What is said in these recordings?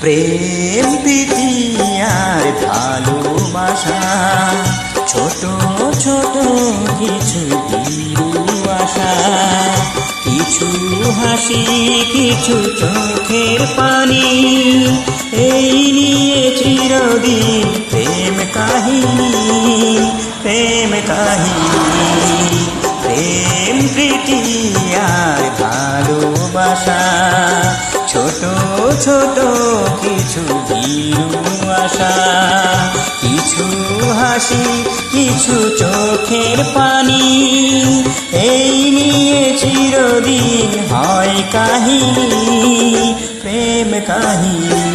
প্রেম প্রীতি আর ভালোবাসা। ছোট ছোট কিছু আশা কিছু হাসি, কিছু চোখের পানি। এই নিয়ে চিরদিন প্রেম কাহিনী প্রেম কাহিনী। প্রেম প্রীতি আর ভালোবাসা। ছোট ছোট কিছু হাসি, কিছু চোখের পানি। এই নিয়ে চিরদিন হয় কাহিনী, প্রেম কাহিনী।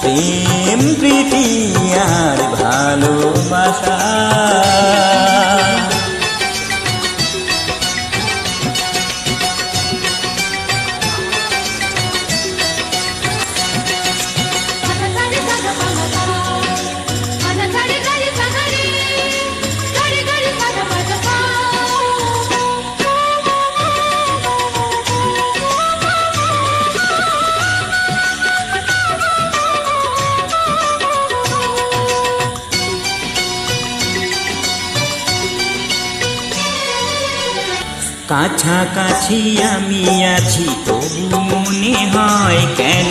প্রেম প্রীতি আর ভালোবাসা। কাছাকাছি আমি আছি, তবু মনে হয় কেন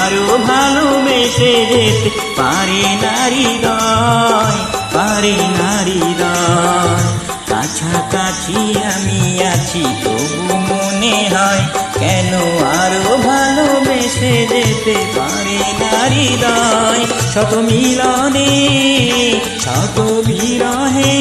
আরও ভালোবেসে যেতে পারে নারী দয় পারে নারী দয় কাছাকাছি আমি আছি, তবু মনে হয় কেন আরও ভালোবেসে যেতে পারে নারী দয় শত মিলনে, শত বিরহে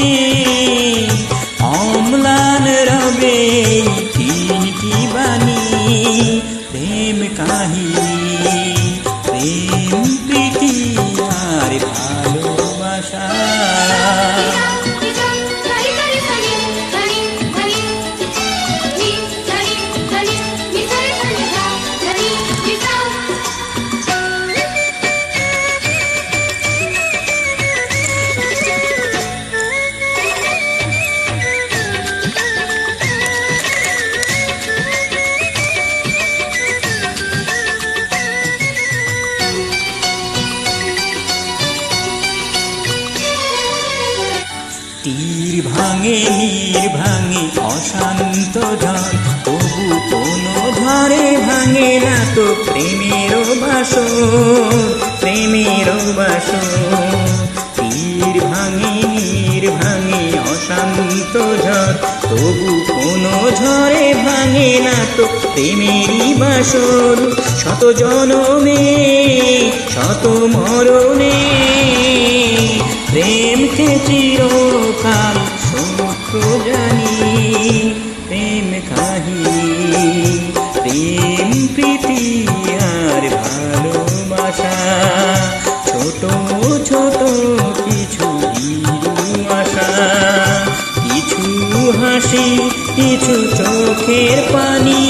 ভাঙে নীর ভাঙে, অশান্ত ঝড় তবু কোনো ঝড়ে ভাঙে না তো প্রেমের বাসন প্রেমের বাসন তীর ভাঙে নীর ভাঙে, অশান্ত ঝড় তবু কোনো ঝড়ে ভাঙে না তো প্রেমেরই বাসন শত জনমে, শত মরণে প্রেমকে চিরকাল জানি, প্রেম কাহিনী, প্রেম, প্রীতি আর ভালোবাসা। ছোট ছোট কিছু আশা কিছু হাসি, কিছু চোখের পানি।